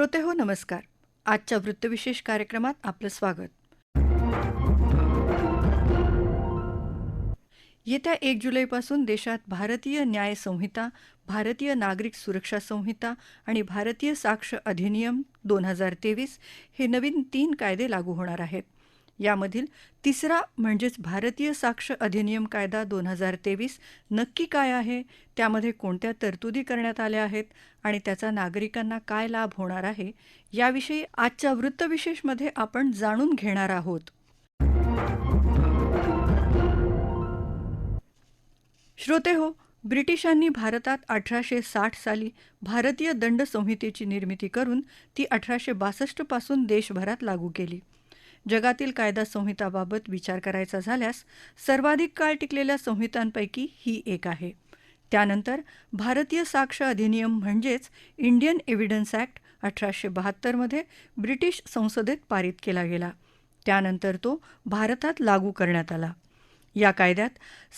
श्रोते हो नमस्कार. आजच्या वृत्तविशेष कार्यक्रमात आपलं स्वागत. येत्या एक जुलैपासून देशात भारतीय न्याय संहिता भारतीय नागरिक सुरक्षा संहिता आणि भारतीय साक्ष अधिनियम दोन हजार तेवीस हे नवीन तीन कायदे लागू होणार आहेत. यामधील तिसरा म्हणजेच भारतीय साक्ष अधिनियम कायदा दोन हजार तेवीस नक्की काय आहे? त्यामध्ये कोणत्या तरतुदी करण्यात आल्या आहेत? आणि त्याचा नागरिकांना काय लाभ होणार आहे? याविषयी आजच्या वृत्तविशेषमध्ये आपण जाणून घेणार आहोत. श्रोते हो ब्रिटिशांनी भारतात अठराशे साठ साली भारतीय दंड संहितेची निर्मिती करून ती अठराशे बासष्टपासून देशभरात लागू केली. जगातील कायदा संहिताबाबत विचार करायचा झाल्यास सर्वाधिक काळ टिकलेल्या संहितांपैकी ही एक आहे. त्यानंतर भारतीय साक्ष अधिनियम म्हणजेच इंडियन एव्हिडन्स ॲक्ट अठराशे बहात्तरमध्ये ब्रिटिश संसदेत पारित केला गेला. त्यानंतर तो भारतात लागू करण्यात आला. या कायद्यात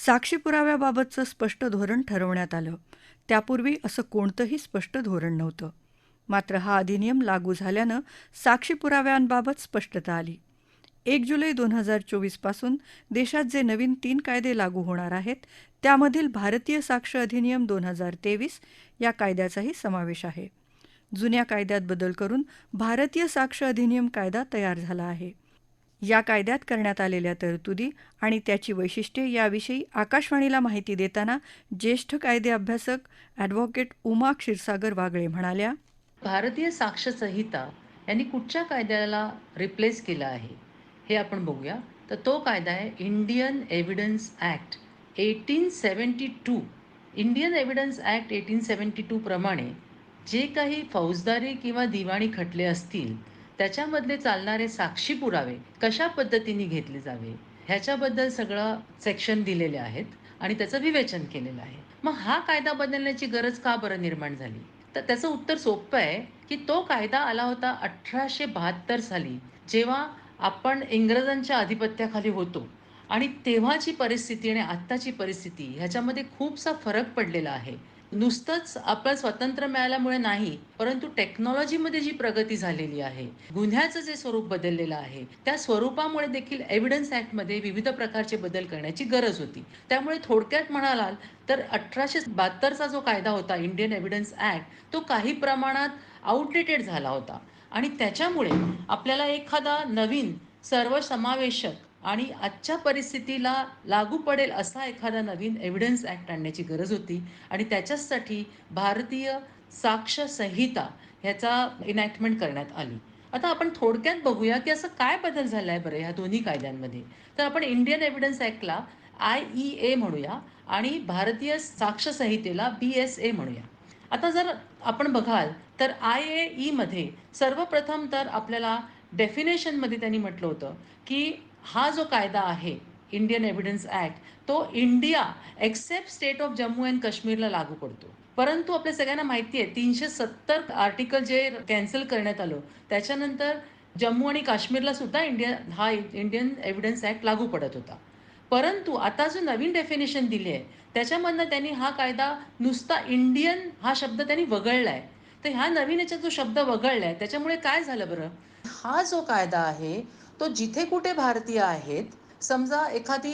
साक्षी पुराव्याबाबतचं स्पष्ट धोरण ठरवण्यात आलं. त्यापूर्वी असं कोणतंही स्पष्ट धोरण नव्हतं. मात्र हा अधिनियम लागू झाल्यानं साक्षी पुराव्यांबाबत स्पष्टता आली. एक जुलै दोन हजार चोवीसपासून देशात जे नवीन तीन कायदे लागू होणार आहेत त्यामधील भारतीय साक्ष अधिनियम दोन हजार तेवीस या कायद्याचाही समावेश आहे. जुन्या कायद्यात बदल करून भारतीय साक्ष अधिनियम कायदा तयार झाला आहे. या कायद्यात करण्यात आलेल्या तरतुदी आणि त्याची वैशिष्ट्ये याविषयी आकाशवाणीला माहिती देताना ज्येष्ठ कायदे अभ्यासक ॲडव्होकेट उमा क्षीरसागर वागळे म्हणाल्या भारतीय साक्ष संहिता यांनी कुठच्या कायद्याला रिप्लेस केलं आहे? हे आपण बघूया. तर तो कायदा आहे Indian evidence act eighteen seventy two Indian evidence act eighteen seventy two प्रमाणे जे काही फौजदारी किंवा दिवाणी खटले असतील त्याच्यामधले चालणारे साक्षी पुरावे कशा पद्धतीने घेतले जावे? ह्याच्याबद्दल सगळं सेक्शन दिलेले आहेत आणि त्याचं विवेचन केलेलं आहे. मग हा कायदा बदलण्याची गरज का बरं निर्माण झाली? तर त्याचं उत्तर सोपं आहे की तो कायदा आला होता अठराशे बहात्तर साली जेव्हा आपण इंग्रजांच्या आधिपत्याखाली होतो आणि तेव्हाची परिस्थिती आणि आत्ताची परिस्थिती ह्याच्यामध्ये खूपसा फरक पडलेला आहे. नुसतंच आपलं स्वातंत्र्य मिळाल्यामुळे नाही परंतु टेक्नॉलॉजीमध्ये जी प्रगती झालेली आहे गुन्ह्याचं जे स्वरूप बदललेलं आहे त्या स्वरूपामुळे देखील एव्हिडन्स ॲक्टमध्ये विविध प्रकारचे बदल करण्याची गरज होती. त्यामुळे थोडक्यात म्हणालाल तर अठराशे बहात्तरचा जो कायदा होता इंडियन एव्हिडन्स ॲक्ट तो काही प्रमाणात आउटडेटेड झाला होता. आणि त्याच्यामुळे आपल्याला एखादा नवीन सर्वसमावेशक आणि आजच्या परिस्थितीला लागू पडेल असा एखादा नवीन एव्हिडन्स ॲक्ट आणण्याची गरज होती. आणि त्याच्याचसाठी भारतीय साक्ष संहिता ह्याचा इनॅक्टमेंट करण्यात आली. आता आपण थोडक्यात बघूया की असं काय बदल झाला आहे बरं ह्या दोन्ही कायद्यांमध्ये. तर आपण इंडियन एव्हिडन्स ॲक्टला आय ई ए म्हणूया आणि भारतीय साक्ष संहितेला बी एस ए म्हणूया. आता जर आपण बघाल तर आय ए ईमध्ये सर्वप्रथम तर आपल्याला डेफिनेशनमध्ये त्यांनी म्हटलं होतं की हा जो कायदा आहे इंडियन एव्हिडन्स ॲक्ट तो India except state of Jammu and काश्मीरला लागू पडतो. परंतु आपल्या सगळ्यांना माहिती आहे तीनशे सत्तर आर्टिकल जे कॅन्सल करण्यात आलं त्याच्यानंतर जम्मू आणि काश्मीरला सुद्धा इंडिया हा इंडियन एव्हिडन्स ॲक्ट लागू पडत होता. परंतु आता जो नवीन डेफिनेशन दिली आहे त्याच्यामधनं त्यांनी हा कायदा नुसता इंडियन हा शब्द त्यांनी वगळला आहे तर ह्या नवीन याच्यात जो शब्द वगळलाय त्याच्यामुळे काय झालं बरं? हा जो कायदा आहे तो जिथे कुठे भारतीय आहेत समजा एखादी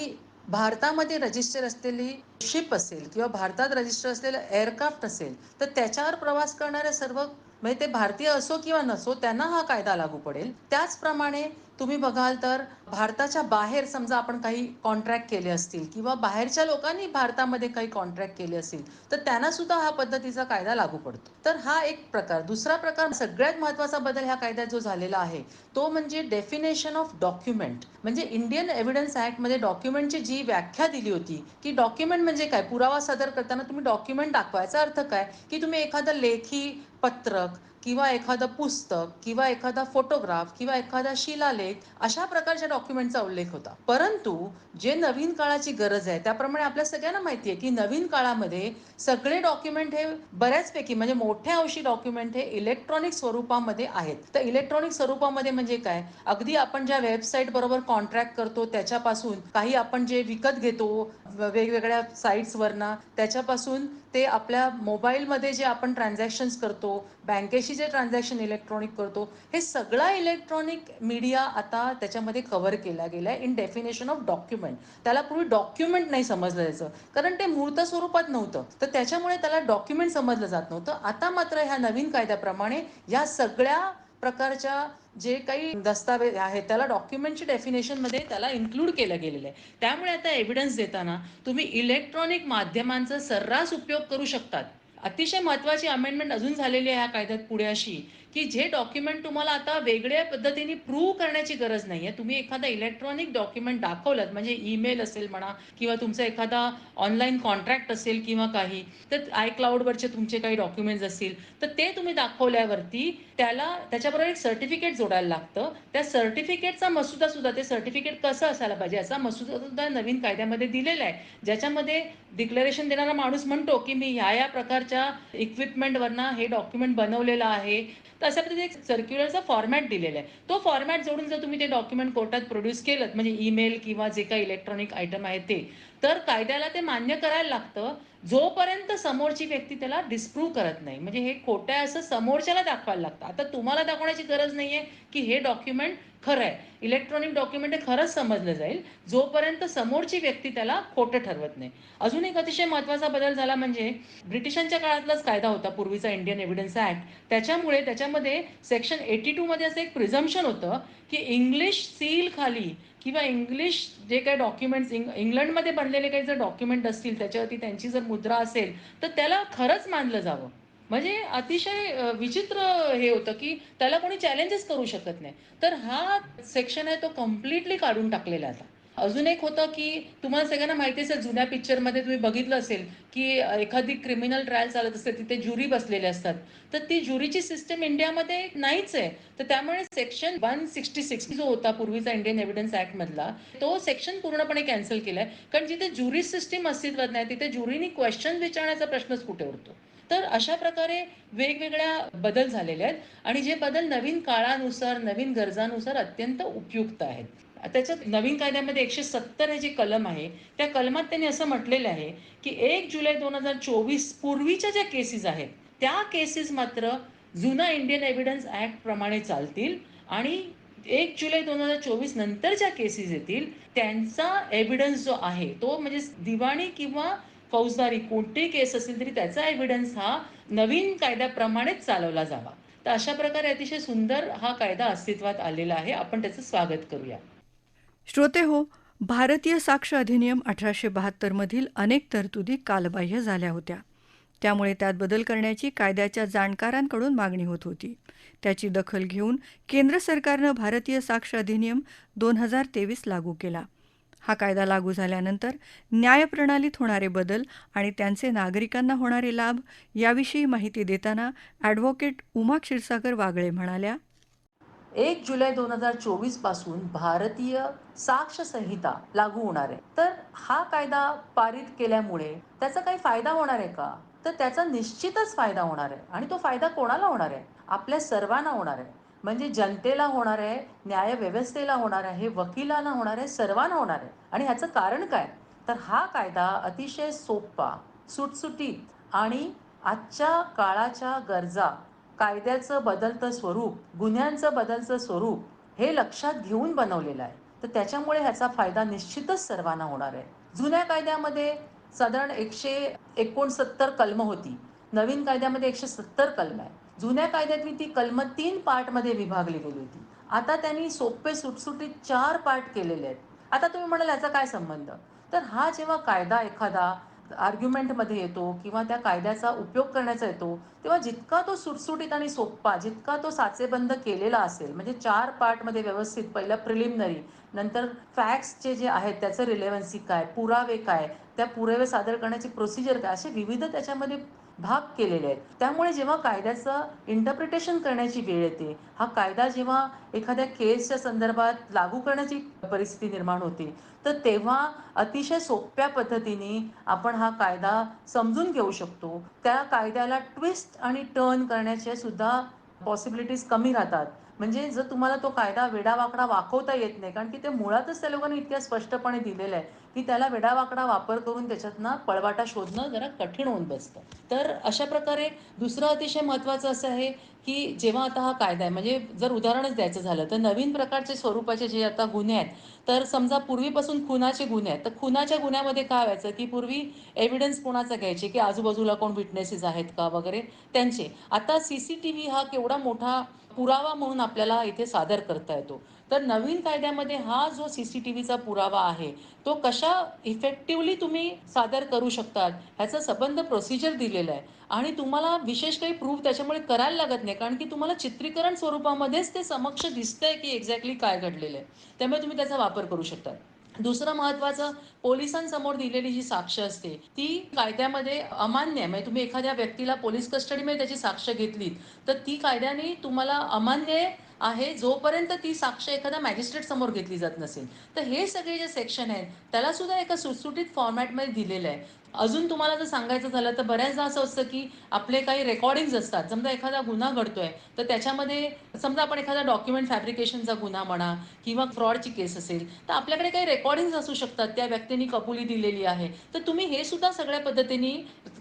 भारतामध्ये रजिस्टर असलेली शिप असेल किंवा भारतात रजिस्टर असलेलं एअरक्राफ्ट असेल तर त्याच्यावर प्रवास करणाऱ्या सर्व म्हणजे ते भारतीय असो किंवा नसो त्यांना हा कायदा लागू पडेल. त्याचप्रमाणे तुम्ही बघाल तर भारताच्या बाहेर समजा आपण काही कॉन्ट्रॅक्ट केले असतील किंवा बाहेरच्या लोकांनी भारतामध्ये काही कॉन्ट्रॅक्ट केले असतील तर त्यांना सुद्धा हा पद्धतीचा कायदा लागू पडतो. तर हा एक प्रकार. दुसरा प्रकार सगळ्यात महत्त्वाचा बदल ह्या कायद्यात जो झालेला आहे तो म्हणजे डेफिनेशन ऑफ डॉक्युमेंट म्हणजे इंडियन एव्हिडन्स ॲक्टमध्ये डॉक्युमेंटची जी व्याख्या दिली होती की डॉक्युमेंट म्हणजे काय? पुरावा सादर करताना तुम्ही डॉक्युमेंट दाखवायचा अर्थ काय? की तुम्ही एखादं लेखी पत्र Sherlock किंवा एखादं पुस्तक किंवा एखादा फोटोग्राफ किंवा एखादा शिलालेख अशा प्रकारच्या डॉक्युमेंटचा उल्लेख होता. परंतु जे नवीन काळाची गरज आहे त्याप्रमाणे आपल्या सगळ्यांना माहिती आहे की नवीन काळामध्ये सगळे डॉक्युमेंट हे बऱ्याचपैकी म्हणजे मोठ्या अंशी डॉक्युमेंट हे इलेक्ट्रॉनिक स्वरूपामध्ये आहेत. तर इलेक्ट्रॉनिक स्वरूपामध्ये म्हणजे काय? अगदी आपण ज्या वेबसाईट बरोबर कॉन्ट्रॅक्ट करतो त्याच्यापासून काही आपण जे विकत घेतो वेगवेगळ्या साईट्सवरनं त्याच्यापासून ते आपल्या मोबाईलमध्ये जे आपण ट्रान्झॅक्शन्स करतो बँकेशी जे ट्रान्झॅक्शन इलेक्ट्रॉनिक करतो हे सगळा इलेक्ट्रॉनिक मीडिया आता त्याच्यामध्ये कव्हर केला गेला आहे इन डेफिनेशन ऑफ डॉक्युमेंट त्याला पूर्वी डॉक्युमेंट नाही समजलं जायचं. कारण ते मूर्त स्वरूपात नव्हतं. तर त्याच्यामुळे त्याला डॉक्युमेंट समजलं जात नव्हतं. आता मात्र ह्या नवीन कायद्याप्रमाणे या सगळ्या प्रकारच्या जे काही दस्तावेज आहेत त्याला डॉक्युमेंटच्या डेफिनेशनमध्ये त्याला इन्क्लूड केलं गेलेलं आहे. त्यामुळे आता एव्हिडन्स देताना तुम्ही इलेक्ट्रॉनिक माध्यमांचा सर्रास उपयोग करू शकतात. अतिशय महत्त्वाची अमेंडमेंट अजून झालेली आहे ह्या कायद्यात पुढे अशी की जे डॉक्युमेंट तुम्हाला आता वेगळ्या पद्धतीने प्रूव्ह करण्याची गरज नाही आहे तुम्ही एखादा इलेक्ट्रॉनिक डॉक्युमेंट दाखवलं म्हणजे ईमेल असेल म्हणा किंवा तुमचा एखादा ऑनलाईन कॉन्ट्रॅक्ट असेल किंवा काही तर आय क्लाउडवरचे तुमचे काही डॉक्युमेंट्स असतील तर ते तुम्ही दाखवल्यावरती त्याला त्याच्याबरोबर एक सर्टिफिकेट जोडायला लागतं. त्या सर्टिफिकेटचा मसुदा सुद्धा ते सर्टिफिकेट कसं असायला पाहिजे याचा मसुदा सुद्धा नवीन कायद्यामध्ये दिलेला आहे. ज्याच्यामध्ये डिक्लेरेशन देणारा माणूस म्हणतो की मी ह्या या प्रकारच्या इक्विपमेंटवरनं हे डॉक्युमेंट बनवलेलं आहे. तर अशा पद्धतीने एक सर्क्युलरचा फॉर्मॅट दिलेला आहे. तो फॉर्मॅट जोडून जर तुम्ही ते डॉक्युमेंट कोर्टात प्रोड्यूस केलं म्हणजे ईमेल किंवा जे काही इलेक्ट्रॉनिक आयटम आहे ते तर कायद्याला ते मान्य करायला लागतं. जोपर्यंत समोरची व्यक्ती त्याला डिस्प्रूव्ह करत नाही. म्हणजे हे खोटं आहे असं समोरच्याला दाखवायला लागतं. आता तुम्हाला दाखवण्याची गरज नाही आहे की हे डॉक्युमेंट खरं आहे. इलेक्ट्रॉनिक डॉक्युमेंट हे खरंच समजलं जाईल. जोपर्यंत समोरची व्यक्ती त्याला खोटं ठरवत नाही. अजून एक अतिशय महत्त्वाचा बदल झाला म्हणजे ब्रिटिशांच्या काळातलाच कायदा होता. पूर्वीचा इंडियन एव्हिडन्स ऍक्ट त्याच्यामुळे त्याच्यामध्ये सेक्शन एटी टूमध्ये असं एक प्रिझम्पशन होतं की इंग्लिश सील खाली किंवा इंग्लिश जे काही डॉक्युमेंट्स इंग इंग्लंडमध्ये बनलेले काही जर डॉक्युमेंट असतील त्याच्यावरती त्यांची जर मुद्रा असेल तर त्याला खरंच मानलं जावं. म्हणजे अतिशय विचित्र हे होतं की त्याला कोणी चॅलेंजेस करू शकत नाही. तर हा सेक्शन आहे तो कम्प्लिटली काढून टाकलेला आता. अजून एक होतं की तुम्हाला सगळ्यांना माहिती असेल जुन्या पिक्चरमध्ये तुम्ही बघितलं असेल की एखादी क्रिमिनल ट्रायल चालत असते तिथे ज्युरी बसलेले असतात. तर ती ज्युरीची सिस्टम इंडियामध्ये नाहीच आहे. तर त्यामुळे सेक्शन वन सिक्स्टी सिक्स जो होता पूर्वीचा इंडियन एव्हिडन्स ऍक्ट मधला तो सेक्शन पूर्णपणे कॅन्सल केलाय. कारण जिथे ज्युरी सिस्टीम अस्तित्वात नाही तिथे ज्युरीनी क्वेश्चन विचारण्याचा प्रश्नच कुठे उरतो? तर अशा प्रकारे वेगवेगळ्या बदल झालेले आहेत. आणि जे बदल नवीन काळानुसार नवीन गरजानुसार अत्यंत उपयुक्त आहेत. त्याच्यात नवीन कायद्यामध्ये एकशे सत्तर हे जे कलम आहे त्या कलमात त्यांनी असं म्हटलेलं आहे की एक जुलै दोन हजार चोवीस पूर्वीच्या ज्या केसेस आहेत त्या केसेस मात्र जुना इंडियन एव्हिडन्स ऍक्ट प्रमाणे चालतील आणि एक जुलै दोन हजार चोवीस नंतर ज्या केसेस येतील त्यांचा एव्हिडन्स जो आहे तो म्हणजे दिवाणी किंवा फौजदारी कोणतीही केस असेल तरी त्याचा एव्हिडन्स हा नवीन कायद्याप्रमाणेच चालवला जावा. तर अशा प्रकारे अतिशय सुंदर हा कायदा अस्तित्वात आलेला आहे. आपण त्याचं स्वागत करूया. श्रोते हो भारतीय साक्ष अधिनियम अठराशे बहात्तरमधील अनेक तरतुदी कालबाह्य झाल्या होत्या. त्यामुळे त्यात बदल करण्याची कायद्याच्या जाणकारांकडून मागणी होत होती. त्याची दखल घेऊन केंद्र सरकारनं भारतीय साक्ष अधिनियम दोन हजार तेवीस लागू केला. हा कायदा लागू झाल्यानंतर न्यायप्रणालीत होणारे बदल आणि त्यांचे नागरिकांना होणारे लाभ याविषयी माहिती देताना ॲडव्होकेट उमा क्षीरसागर वागळे म्हणाल्या एक जुलै दोन हजार चोवीसपासून भारतीय साक्ष संहिता लागू होणार आहे. तर हा कायदा पारित केल्यामुळे त्याचा काही फायदा होणार आहे का? तर त्याचा निश्चितच फायदा होणार आहे आणि तो फायदा कोणाला होणार आहे? आपल्या सर्वांना होणार आहे. म्हणजे जनतेला होणार आहे न्यायव्यवस्थेला होणार आहे वकिलांना होणार आहे सर्वांना होणार आहे. आणि ह्याचं कारण काय? तर हा कायदा अतिशय सोपा सुटसुटीत आणि आजच्या काळाच्या गरजा कायद्याचं बदलतं स्वरूप गुन्ह्यांचं बदलतं स्वरूप हे लक्षात घेऊन बनवलेलं आहे. तर त्याच्यामुळे ह्याचा फायदा निश्चितच सर्वांना होणार आहे. जुन्या कायद्यामध्ये साधारण एकशे एकोणसत्तर कलम होती. नवीन कायद्यामध्ये एकशे सत्तर कलम आहे. जुन्या कायद्यातली ती कलम तीन पार्टमध्ये विभागली गेली होती. आता त्यांनी सोपे सुटसुटीत चार पार्ट केलेले आहेत. आता तुम्ही म्हणाल याचा काय संबंध? तर हा जेव्हा कायदा एखादा आर्ग्युमेंटमध्ये येतो किंवा त्या कायद्याचा उपयोग करण्याचा येतो तेव्हा जितका तो सुटसुटीत आणि सोप्पा जितका तो साचेबंद केलेला असेल म्हणजे चार पार्टमध्ये व्यवस्थित पहिलं प्रिलिमिनरी नंतर फॅक्ट्सचे जे आहेत त्याचं रिलेव्हन्सी काय पुरावे काय त्या पुरावे सादर करण्याची प्रोसिजर काय असे विविध त्याच्यामध्ये भाग केलेले आहेत. त्यामुळे जेव्हा कायद्याचं इंटरप्रिटेशन करण्याची वेळ येते हा कायदा जेव्हा एखाद्या केसच्या संदर्भात लागू करण्याची परिस्थिती निर्माण होते तर तेव्हा अतिशय सोप्या पद्धतीने आपण हा कायदा समजून घेऊ शकतो. त्या कायद्याला ट्विस्ट आणि टर्न करण्याचे सुद्धा पॉसिबिलिटीज कमी राहतात. म्हणजे जर तुम्हाला तो कायदा वेडावाकडा वाकवता येत नाही कारण की ते मुळातच त्या लोकांनी इतक्या स्पष्टपणे दिलेलं आहे की त्याला वेडावाकडा वापर करून त्याच्यातनं पळवाटा शोधणं जरा कठीण होऊन बसतं. तर अशा प्रकारे दुसरं अतिशय महत्त्वाचं असं आहे की जेव्हा आता हा कायदा आहे म्हणजे जर उदाहरणच द्यायचं झालं तर नवीन प्रकारचे स्वरूपाचे जे आता गुन्हे आहेत तर समजा पूर्वीपासून खुनाचे गुन्हे आहेत तर खुनाच्या गुन्ह्यामध्ये काय व्हायचं की पूर्वी एव्हिडन्स कोणाचा घ्यायचे की आजूबाजूला कोण विटनेसेस आहेत का वगैरे त्यांचे. आता सी सी टी व्ही हा केवढा मोठा पुरावा म्हणून आपल्याला इथे सादर करता येतो. तर नवीन कायद्यामध्ये हा जो सी सी टी व्हीचा पुरावा आहे तो कशा इफेक्टिव्हली तुम्ही सादर करू शकतात ह्याचा संबंध प्रोसिजर दिलेला आहे. आणि तुम्हाला विशेष काही प्रूफ त्याच्यामुळे करायला लागत नाही कारण की तुम्हाला चित्रीकरण स्वरूपामध्येच ते समक्ष दिसतंय की एक्झॅक्टली काय घडलेलं आहे. त्यामुळे तुम्ही त्याचा वापर करू शकता. दुसरं महत्त्वाचं पोलिसांसमोर दिलेली जी साक्ष असते ती कायद्यामध्ये अमान्य म्हणजे तुम्ही एखाद्या व्यक्तीला पोलीस कस्टडीमध्ये त्याची साक्ष घेतलीत तर ती कायद्याने तुम्हाला अमान्य आहे जोपर्यंत ती साक्ष एखाद्या मॅजिस्ट्रेट समोर घेतली जात नसेल. तर हे सगळे जे सेक्शन आहेत त्याला सुद्धा एका सुटसुटीत फॉर्मॅटमध्ये दिलेलं आहे. अजून तुम्हाला जर सांगायचं झालं तर बऱ्याचदा असं असतं की आपले काही रेकॉर्डिंग्ज असतात. समजा एखादा गुन्हा घडतोय तर त्याच्यामध्ये समजा आपण एखादा डॉक्युमेंट फॅब्रिकेशनचा गुन्हा म्हणा किंवा फ्रॉडची केस असेल तर आपल्याकडे काही रेकॉर्डिंग्ज असू शकतात. त्या व्यक्तींनी कबुली दिलेली आहे. तर तुम्ही हे सुद्धा सगळ्या पद्धतीने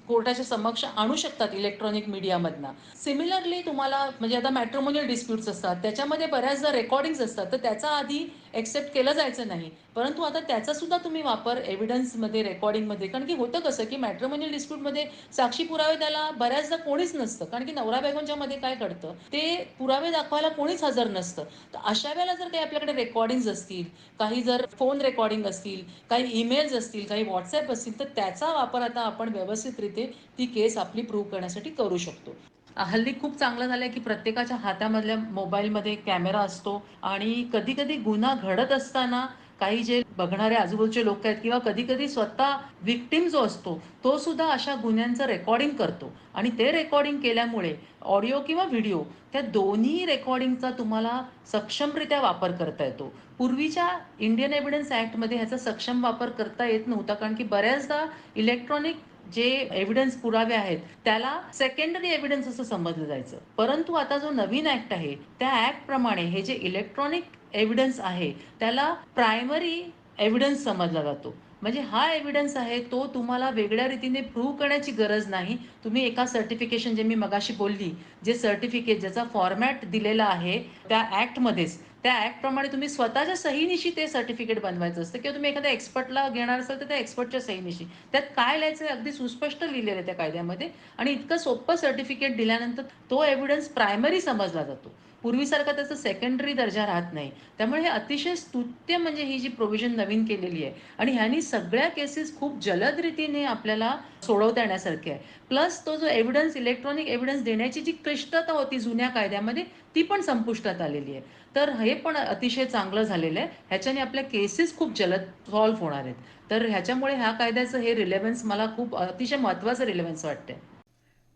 कोर्टाच्या समक्ष आणू शकतात इलेक्ट्रॉनिक मीडियामधनं सिमिलरली तुम्हाला म्हणजे आता मॅट्रोमोनियल डिस्प्यूट्स असतात. त्याच्यामध्ये बऱ्याचदा रेकॉर्डिंग्ज असतात. तर त्याचा आधी एक्सेप्ट केलं जायचं नाही. परंतु आता त्याचा सुद्धा तुम्ही वापर एव्हिडन्समध्ये रेकॉर्डिंगमध्ये कारण की होतं कसं की मॅट्रोमोनियल डिस्प्यूटमध्ये साक्षी पुरावे द्यायला बऱ्याचदा कोणीच नसतं. कारण की नवरा बायकोंच्या मध्ये काय घडतं? ते पुरावे दाखवायला कोणीच हजर नसतं. तर अशा वेळेला जर काही आपल्याकडे रेकॉर्डिंग असतील काही जर फोन रेकॉर्डिंग असतील काही ईमेल्स असतील काही व्हॉट्सअप असतील तर त्याचा वापर आता आपण व्यवस्थितरित्या ती केस आपली प्रूव्ह करण्यासाठी करू शकतो. हल्ली खूप चांगलं झालं की प्रत्येकाच्या हातामधल्या मोबाईलमध्ये कॅमेरा असतो आणि कधी कधी गुन्हा घडत असताना काही जे बघणारे आजूबाजूचे लोक आहेत किंवा कधी कधी स्वतः विक्टीम जो असतो तो सुद्धा अशा गुन्ह्यांचं रेकॉर्डिंग करतो. आणि ते रेकॉर्डिंग केल्यामुळे ऑडिओ किंवा व्हिडिओ त्या दोन्ही रेकॉर्डिंगचा तुम्हाला सक्षमरित्या वापर करता येतो. पूर्वीच्या इंडियन एव्हिडन्स ॲक्टमध्ये ह्याचा सक्षम वापर करता येत नव्हता कारण की बऱ्याचदा इलेक्ट्रॉनिक जे एव्हिडन्स पुरावे आहेत त्याला सेकंडरी एव्हिडन्स असं समजलं जायचं. परंतु आता जो नवीन ऍक्ट आहे त्या ऍक्ट प्रमाणे हे जे इलेक्ट्रॉनिक एव्हिडन्स आहे. त्याला प्रायमरी एव्हिडन्स समजला जातो. म्हणजे हा एव्हिडन्स आहे तो तुम्हाला वेगळ्या रीतीने प्रूव्ह करण्याची गरज नाही. तुम्ही एका सर्टिफिकेशन जे मी मगाशी बोलली जे सर्टिफिकेट ज्याचा फॉर्मॅट दिलेला आहे त्या ॲक्टमध्येच त्या ॲक्टप्रमाणे तुम्ही स्वतःच्या सहीनिशी ते सर्टिफिकेट बनवायचं असतं किंवा तुम्ही एखाद्या एक्सपर्टला घेणार असाल तर त्या एक्सपर्टच्या सहीनिशी. त्यात काय लिहायचं अगदी सुस्पष्ट लिहिलेलं आहे त्या कायद्यामध्ये. आणि इतकं सोपं सर्टिफिकेट दिल्यानंतर तो एव्हिडन्स प्रायमरी समजला जातो. पूर्वीसारखा त्याचा सेकंडरी दर्जा राहत नाही. त्यामुळे हे अतिशय स्तुत्य म्हणजे ही जी प्रोव्हिजन नवीन केलेली आहे आणि ह्यानी सगळ्या केसेस खूप जलद रीतीने आपल्याला सोडवता येण्यासारखे आहे. प्लस तो जो एव्हिडन्स इलेक्ट्रॉनिक एव्हिडन्स देण्याची जी क्लिष्टता होती जुन्या कायद्यामध्ये ती पण संपुष्टात आलेली आहे. तर हे पण अतिशय चांगलं झालेलं आहे. ह्याच्याने आपल्या केसेस खूप जलद सॉल्व्ह होणार आहेत. तर ह्याच्यामुळे ह्या कायद्याचं हे रिलेव्हन्स मला खूप अतिशय महत्त्वाचं रिलेव्हन्स वाटते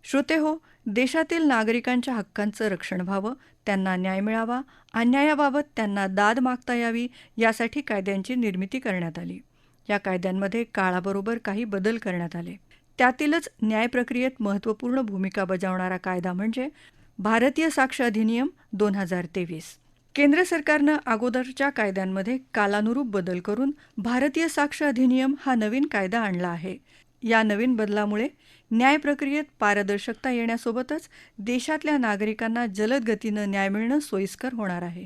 श्रोते हो देशातील नागरिकांच्या हक्कांचं रक्षण व्हावं त्यांना न्याय मिळावा अन्यायाबाबत त्यांना दाद मागता यावी यासाठी कायद्यांची निर्मिती करण्यात आली. या कायद्यांमध्ये काळाबरोबर काही बदल करण्यात आले. त्यातीलच न्याय प्रक्रियेत महत्त्वपूर्ण भूमिका बजावणारा कायदा म्हणजे भारतीय साक्ष अधिनियम दोन हजार तेवीस. केंद्र सरकारनं अगोदरच्या कायद्यांमध्ये कालानुरूप बदल करून भारतीय साक्ष अधिनियम हा नवीन कायदा आणला आहे. या नवीन बदलामुळे न्याय प्रक्रियेत पारदर्शकता येण्यासोबतच देशातल्या नागरिकांना जलद गतीनं न्याय मिळणं सोयीस्कर होणार आहे.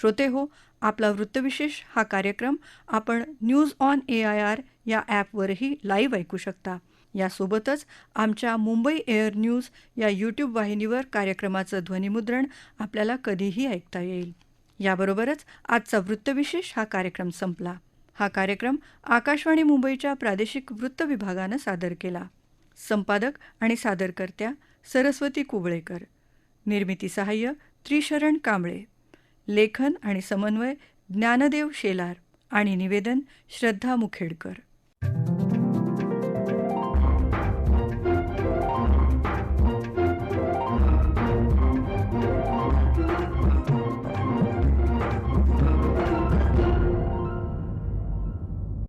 श्रोते हो आपला वृत्तविशेष हा कार्यक्रम आपण news on A I R या ॲपवरही लाईव्ह ऐकू शकता. यासोबतच आमच्या मुंबई एअर न्यूज या यूट्यूब वाहिनीवर कार्यक्रमाचं ध्वनिमुद्रण आपल्याला कधीही ऐकता येईल. याबरोबरच आजचा वृत्तविशेष हा कार्यक्रम संपला. हा कार्यक्रम आकाशवाणी मुंबईच्या प्रादेशिक वृत्त विभागानं सादर केला. संपादक आणि सादरकर्त्या सरस्वती कुबळेकर. निर्मिती सहाय्य त्रिशरण कांबळे. लेखन आणि समन्वय ज्ञानदेव शेलार आणि निवेदन श्रद्धा मुखेडकर.